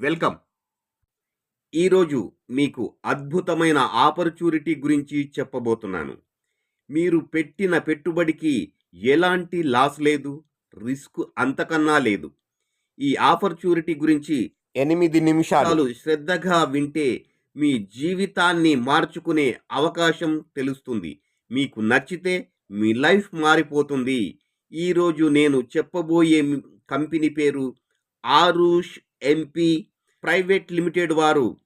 Welcome. ఈరోజు మీకు అద్భుతమైన ఆపర్చునిటీ గురించి చెప్పబోతున్నాను. మీరు పెట్టిన పెట్టుబడికి ఎలాంటి లాస్ లేదు రిస్క్ అంతకన్నా లేదు. ఈ ఆపర్చునిటీ గురించి ఎనిమిది నిమిషాలు. శ్రద్ధగా వింటే మీ జీవితాన్ని మార్చుకునే అవకాశం తెలుస్తుంది. మీకు నచ్చితే మీ లైఫ్ మారిపోతుంది. ఈరోజు నేను చెప్పబోయే కంపెనీ పేరు ఆరుష్ ఎంపీ ప్రైవేట్ లిమిటెడ్ వారు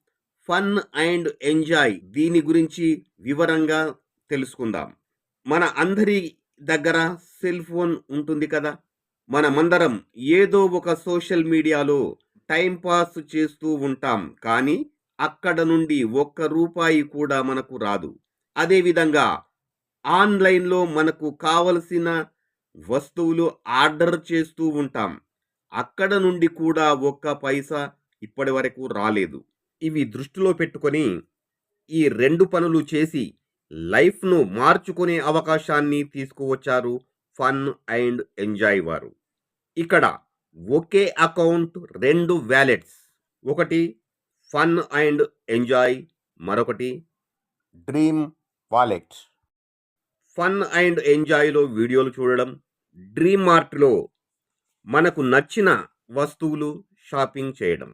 ఫన్ అండ్ ఎంజాయ్ దీని గురించి వివరంగా తెలుసుకుందాం. మన అందరి దగ్గర సెల్ ఫోన్ ఉంటుంది కదా? మనమందరం ఏదో ఒక సోషల్ మీడియాలో టైంపాస్ చేస్తూ ఉంటాం. కానీ అక్కడ నుండి ఒక్క రూపాయి కూడా మనకు రాదు. అదేవిధంగా ఆన్లైన్లో మనకు కావలసిన వస్తువులు ఆర్డర్ చేస్తూ ఉంటాం. అక్కడ నుండి కూడా ఒక్క పైసా ఇప్పటి వరకు రాలేదు. ఇవి దృష్టిలో పెట్టుకొని ఈ రెండు పనులు చేసి లైఫ్ను మార్చుకునే అవకాశాన్ని తీసుకువచ్చారు ఫన్ అండ్ ఎంజాయ్ వారు. ఇక్కడ ఒకే అకౌంట్ రెండు వ్యాలెట్స్. ఒకటి ఫన్ అండ్ ఎంజాయ్ మరొకటి డ్రీమ్ వాలెట్. ఫన్ అండ్ ఎంజాయ్లో వీడియోలు చూడడం డ్రీమ్ మార్ట్లో మనకు నచ్చిన వస్తువులు షాపింగ్ చేయడం.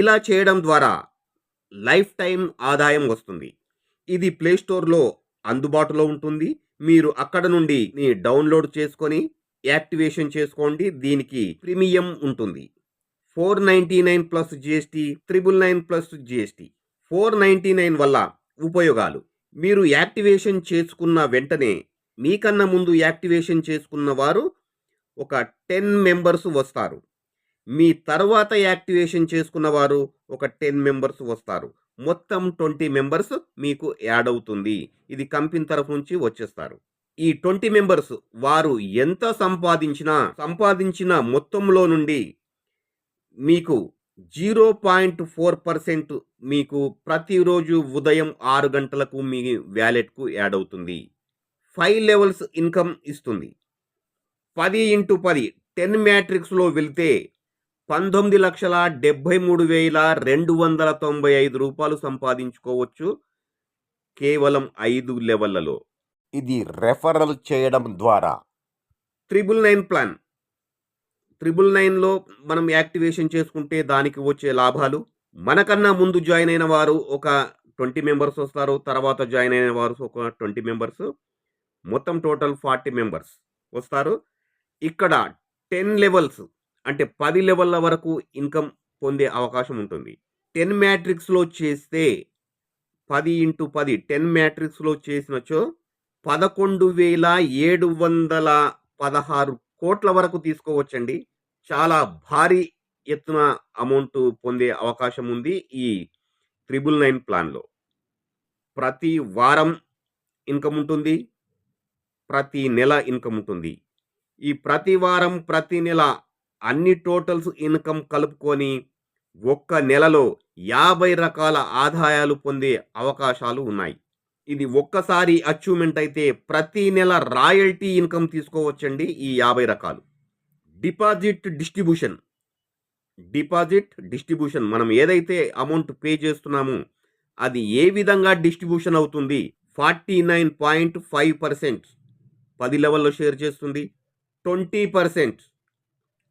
ఇలా చేయడం ద్వారా లైఫ్ టైం ఆదాయం వస్తుంది. ఇది ప్లే స్టోర్లో అందుబాటులో ఉంటుంది. మీరు అక్కడ నుండి డౌన్లోడ్ చేసుకొని యాక్టివేషన్ చేసుకోండి. దీనికి ప్రీమియం ఉంటుంది. Four ninety nine plus GST triple nine plus GST four ninety nine వల్ల ఉపయోగాలు. మీరు యాక్టివేషన్ చేసుకున్న వెంటనే మీకన్నా ముందు యాక్టివేషన్ చేసుకున్న వారు ఒక టెన్ మెంబర్స్ వస్తారు. మీ తర్వాత యాక్టివేషన్ చేసుకున్న వారు ఒక టెన్ మెంబర్స్ వస్తారు. మొత్తం ట్వంటీ మెంబర్స్ మీకు యాడ్ అవుతుంది. ఇది కంపెనీ తరఫు నుంచి వచ్చేస్తారు. ఈ ట్వంటీ మెంబర్స్ వారు ఎంత సంపాదించినా సంపాదించిన మొత్తంలో నుండి మీకు జీరో పాయింట్ ఫోర్ పర్సెంట్ మీకు ప్రతిరోజు ఉదయం ఆరు గంటలకు మీ వ్యాలెట్కు యాడ్ అవుతుంది. ఫైవ్ లెవెల్స్ ఇన్కమ్ ఇస్తుంది. పది ఇంటూ పది టెన్ మ్యాట్రిక్స్లో వెళ్తే పంతొమ్మిది లక్షల డెబ్భై మూడు వేల రెండు వందల తొంభై ఐదు రూపాయలు సంపాదించుకోవచ్చు. కేవలం ఐదు లెవెల్లలో ఇది రెఫరల్ చేయడం ద్వారా. Triple nine plan. త్రిబుల్ నైన్లో మనం యాక్టివేషన్ చేసుకుంటే దానికి వచ్చే లాభాలు. మనకన్నా ముందు జాయిన్ అయిన వారు ఒక ట్వంటీ మెంబర్స్ వస్తారు. తర్వాత జాయిన్ అయిన వారు ఒక ట్వంటీ మెంబర్స్. మొత్తం టోటల్ ఫార్టీ మెంబర్స్ వస్తారు. ఇక్కడ టెన్ లెవెల్స్ అంటే పది లెవెల్ల వరకు ఇన్కమ్ పొందే అవకాశం ఉంటుంది. టెన్ మ్యాట్రిక్స్లో చేస్తే పది ఇంటూ పది టెన్ మ్యాట్రిక్స్లో చేసినచో పదకొండు వేల ఏడు వందల పదహారు కోట్ల వరకు తీసుకోవచ్చండి. చాలా భారీ ఎత్తున అమౌంట్ పొందే అవకాశం ఉంది ఈ త్రిబుల్ నైన్ ప్లాన్లో. ప్రతి వారం ఇన్కమ్ ఉంటుంది. ప్రతి నెల ఇన్కమ్ ఉంటుంది. ఈ ప్రతి వారం ప్రతి నెల అన్ని టోటల్స్ ఇన్కమ్ కలుపుకొని ఒక్క నెలలో యాభై రకాల ఆదాయాలు పొందే అవకాశాలు ఉన్నాయి. ఇది ఒక్కసారి అచీవ్మెంట్ అయితే ప్రతి నెల రాయల్టీ ఇన్కమ్ తీసుకోవచ్చండి ఈ యాభై రకాలు. Deposit distribution. డిపాజిట్ డిస్ట్రిబ్యూషన్ మనం ఏదైతే అమౌంట్ పే చేస్తున్నామో అది ఏ విధంగా డిస్ట్రిబ్యూషన్ అవుతుంది? Forty nine point five percent పది లెవెల్లో షేర్ చేస్తుంది. Twenty percent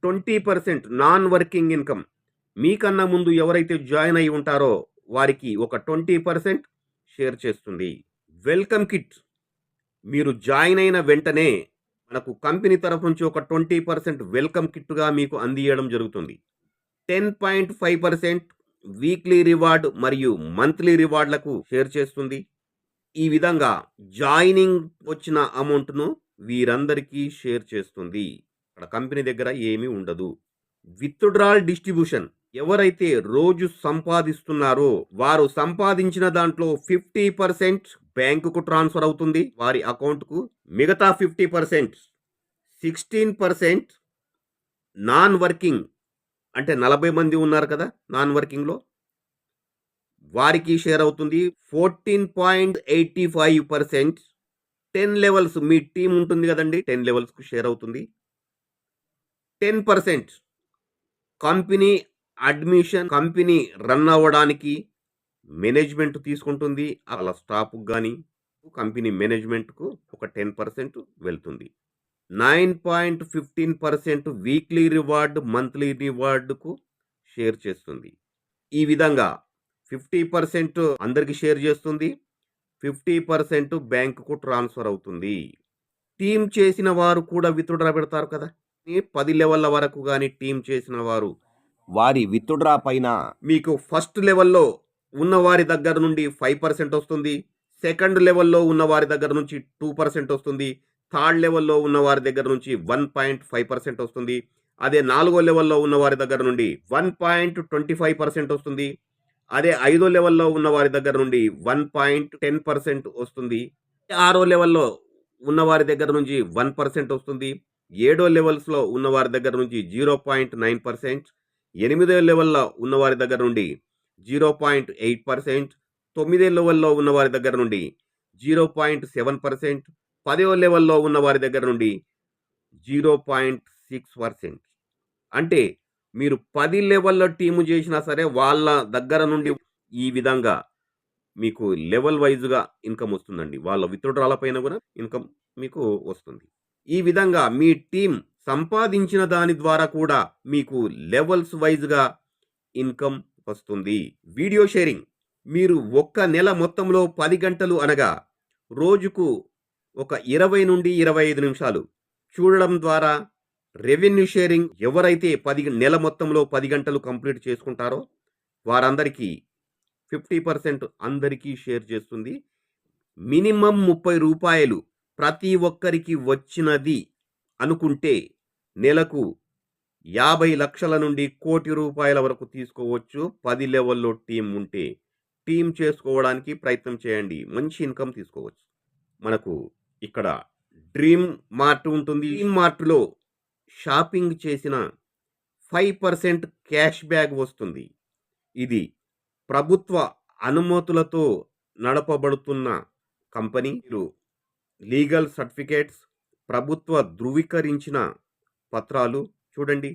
twenty percent non working income. మీకన్నా ముందు ఎవరైతే జాయిన్ అయి ఉంటారో వారికి ఒక ట్వంటీ పర్సెంట్ షేర్ చేస్తుంది. Welcome kit. మీరు జాయిన్ అయిన వెంటనే మనకు కంపెనీ తరఫు నుంచి ఒక ట్వంటీ పర్సెంట్ వెల్కమ్ కిట్గా మీకు అందియడం జరుగుతుంది. Ten point five percent weekly reward మరియు మంత్లీ రివార్డ్లకు షేర్ చేస్తుంది. ఈ విధంగా జాయినింగ్ వచ్చిన అమౌంట్ను వీరందరికీ షేర్ చేస్తుంది. అక్కడ కంపెనీ దగ్గర ఏమీ ఉండదు. విత్డ్రాల్ డిస్ట్రిబ్యూషన్ ఎవరైతే రోజు సంపాదిస్తున్నారో వారు సంపాదించిన దాంట్లో ఫిఫ్టీ పర్సెంట్ బ్యాంకుకు ట్రాన్స్ఫర్ అవుతుంది. వారి అకౌంట్కు మిగతా fifty percent sixteen percent non working అంటే నలభై మంది ఉన్నారు కదా నాన్ వర్కింగ్లో. వారికి షేర్ అవుతుంది fourteen point eighty five percent. Ten levels మీ టీం ఉంటుంది కదండి టెన్ లెవెల్స్కు షేర్ అవుతుంది. Ten percent. Company admission company run అవ్వడానికి మేనేజ్మెంట్ తీసుకుంటుంది. అలా స్టాఫ్ కానీ కంపెనీ మేనేజ్మెంట్కు ఒక టెన్ పర్సెంట్ వెళ్తుంది. Nine point fifteen percent weekly reward monthly రివార్డుకు share చేస్తుంది. ఈ విధంగా ఫిఫ్టీ పర్సెంట్ అందరికి షేర్ చేస్తుంది. ఫిఫ్టీ పర్సెంట్ బ్యాంకుకు ట్రాన్స్ఫర్ అవుతుంది. టీం చేసిన వారు కూడా విత్డ్రా పెడతారు కదా. పది లెవెల్ల వరకు కానీ టీం చేసిన వారు వారి విత్డ్రా పైన మీకు ఫస్ట్ లెవెల్లో ఉన్న వారి దగ్గర నుండి ఫైవ్ పర్సెంట్ వస్తుంది. సెకండ్ లెవెల్లో ఉన్న వారి దగ్గర నుంచి టూ పర్సెంట్ వస్తుంది. థర్డ్ లెవెల్లో ఉన్న వారి దగ్గర నుంచి వన్ పాయింట్ ఫైవ్ పర్సెంట్ వస్తుంది. అదే నాలుగో లెవెల్లో ఉన్న వారి దగ్గర నుండి one point twenty five percent వస్తుంది. అదే ఐదో లెవెల్లో ఉన్న వారి దగ్గర నుండి వన్ పాయింట్ టెన్ పర్సెంట్ వస్తుంది. ఆరో లెవెల్లో ఉన్న వారి దగ్గర నుంచి వన్ పర్సెంట్ వస్తుంది. ఏడో లెవెల్స్లో ఉన్న వారి దగ్గర నుంచి జీరో పాయింట్ నైన్ పర్సెంట్ ఎనిమిదో లెవెల్లో ఉన్న వారి దగ్గర నుండి జీరో పాయింట్ ఎయిట్ పర్సెంట్ తొమ్మిదో లెవెల్లో ఉన్న వారి దగ్గర నుండి జీరో పాయింట్ సెవెన్ పర్సెంట్ పదో లెవెల్లో ఉన్న వారి దగ్గర నుండి జీరో పాయింట్ సిక్స్ పర్సెంట్. అంటే మీరు పది లెవెల్లో టీము చేసినా సరే వాళ్ళ దగ్గర నుండి ఈ విధంగా మీకు లెవెల్ వైజ్గా ఇన్కమ్ వస్తుందండి. వాళ్ళ విత్డ్రాల పైన కూడా ఇన్కమ్ మీకు వస్తుంది. ఈ విధంగా మీ టీం సంపాదించిన దాని ద్వారా కూడా మీకు లెవెల్స్ వైజ్గా ఇన్కమ్ వస్తుంది. Video sharing. మీరు ఒక్క నెల మొత్తంలో పది గంటలు అనగా రోజుకు ఒక ఇరవై నుండి ఇరవై ఐదు నిమిషాలు. చూడడం ద్వారా రెవెన్యూ షేరింగ్ ఎవరైతే పది నెల మొత్తంలో పది గంటలు కంప్లీట్ చేసుకుంటారో వారందరికీ ఫిఫ్టీ పర్సెంట్ అందరికీ షేర్ చేస్తుంది. మినిమం ముప్పై రూపాయలు ప్రతి ఒక్కరికి వచ్చినది అనుకుంటే నెలకు యాభై లక్షల నుండి కోటి రూపాయల వరకు తీసుకోవచ్చు. పది లెవెల్లో టీం ఉంటే టీం చేసుకోవడానికి ప్రయత్నం చేయండి. మంచి ఇన్కమ్ తీసుకోవచ్చు. మనకు ఇక్కడ డ్రీమ్ మార్ట్ ఉంటుంది. డ్రీమ్ మార్ట్లో షాపింగ్ చేసిన ఫైవ్ పర్సెంట్ క్యాష్ బ్యాగ్ వస్తుంది. ఇది ప్రభుత్వ అనుమతులతో నడపబడుతున్న కంపెనీలు లీగల్ సర్టిఫికేట్స్ ప్రభుత్వ ధృవీకరించిన పత్రాలు చూడండి.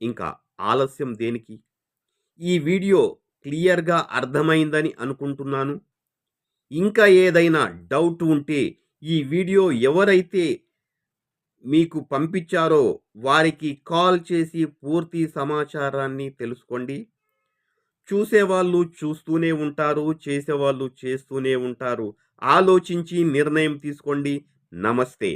ఇంకా ఆలస్యం దేనికి? ఈ వీడియో క్లియర్గా అర్థమైందని అనుకుంటున్నాను. ఇంకా ఏదైనా డౌట్ ఉంటే ఈ వీడియో ఎవరైతే మీకు పంపించారో వారికి కాల్ చేసి పూర్తి సమాచారాన్ని తెలుసుకోండి. చూసేవాళ్ళు చూస్తూనే ఉంటారు చేసేవాళ్ళు చేస్తూనే ఉంటారు. ఆలోచించి నిర్ణయం తీసుకోండి. నమస్తే.